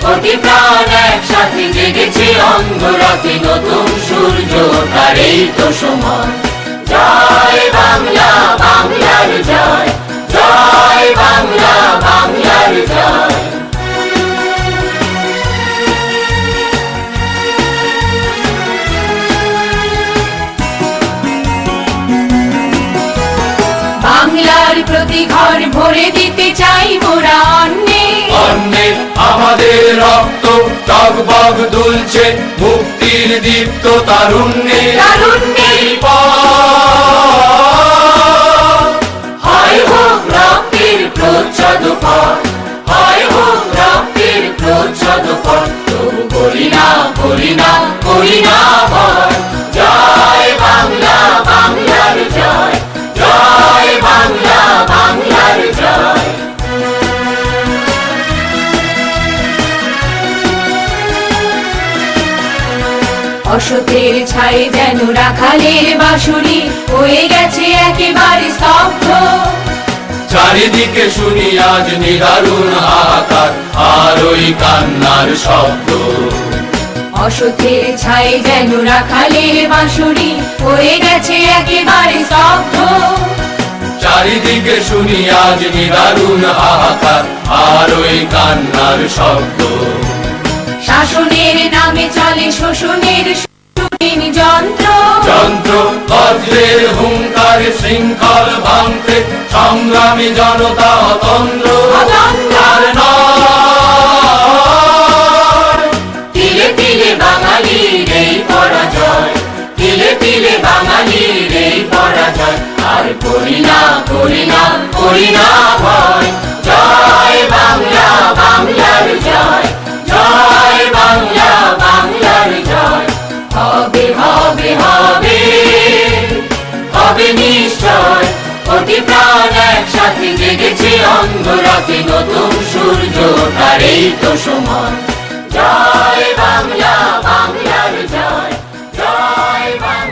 প্রতি প্রাণ একসাথে জেগেছে অঙ্গরাতে নতুন সূর্য তার তো সময়। জয় বাংলা, বাংলার জয়। জয় বাংলা, বাংলার জয়। প্রতি ঘর ভরে দিতে টগবগ দুলছে মুক্তির দীপ্ত তারুণ্যে। তারুণ্যে। এই পথ। হয় হোক রক্তের প্রচ্ছদ পথ হয় হোক রক্তের প্রচ্ছদ পথ। তবু করি না করি না করি না। অসতের ছাই যেন রাখালের বাঁশুরি হয়ে গেছে একেবারে স্তব্ধ। চারিদিকে শুনি আজ নিদারুণ হাহাকার আর ওই কান্নার শব্দ। অসতের ছাই যেন রাখালের বাঁশুরি হয়ে গেছে একেবারে স্তব্ধ। চারিদিকে শুনি আজ নিদারুণ হাহাকার আর ওই কান্নার শব্দ। শাসনের নামে চলে শোষণের যন্ত্র। যন্ত্র বজ্রের হুঙ্কার শৃঙ্খল ভাঙতে সংগ্রামী জনতা অতন্ত্র। অতন্ত্র। তিলে তিলে বাঙালির এই পরাজয় তিলে তিলে বাঙালির এই পরাজয়। আর করি না করি না করি না ভয়। জয় কোটি প্রাণ একসাথে জেগেছে অন্ধরাতে নতুন সূর্য, তার তো সময়। জয় বাংলা, বাংলার জয়। জয় বাংলা।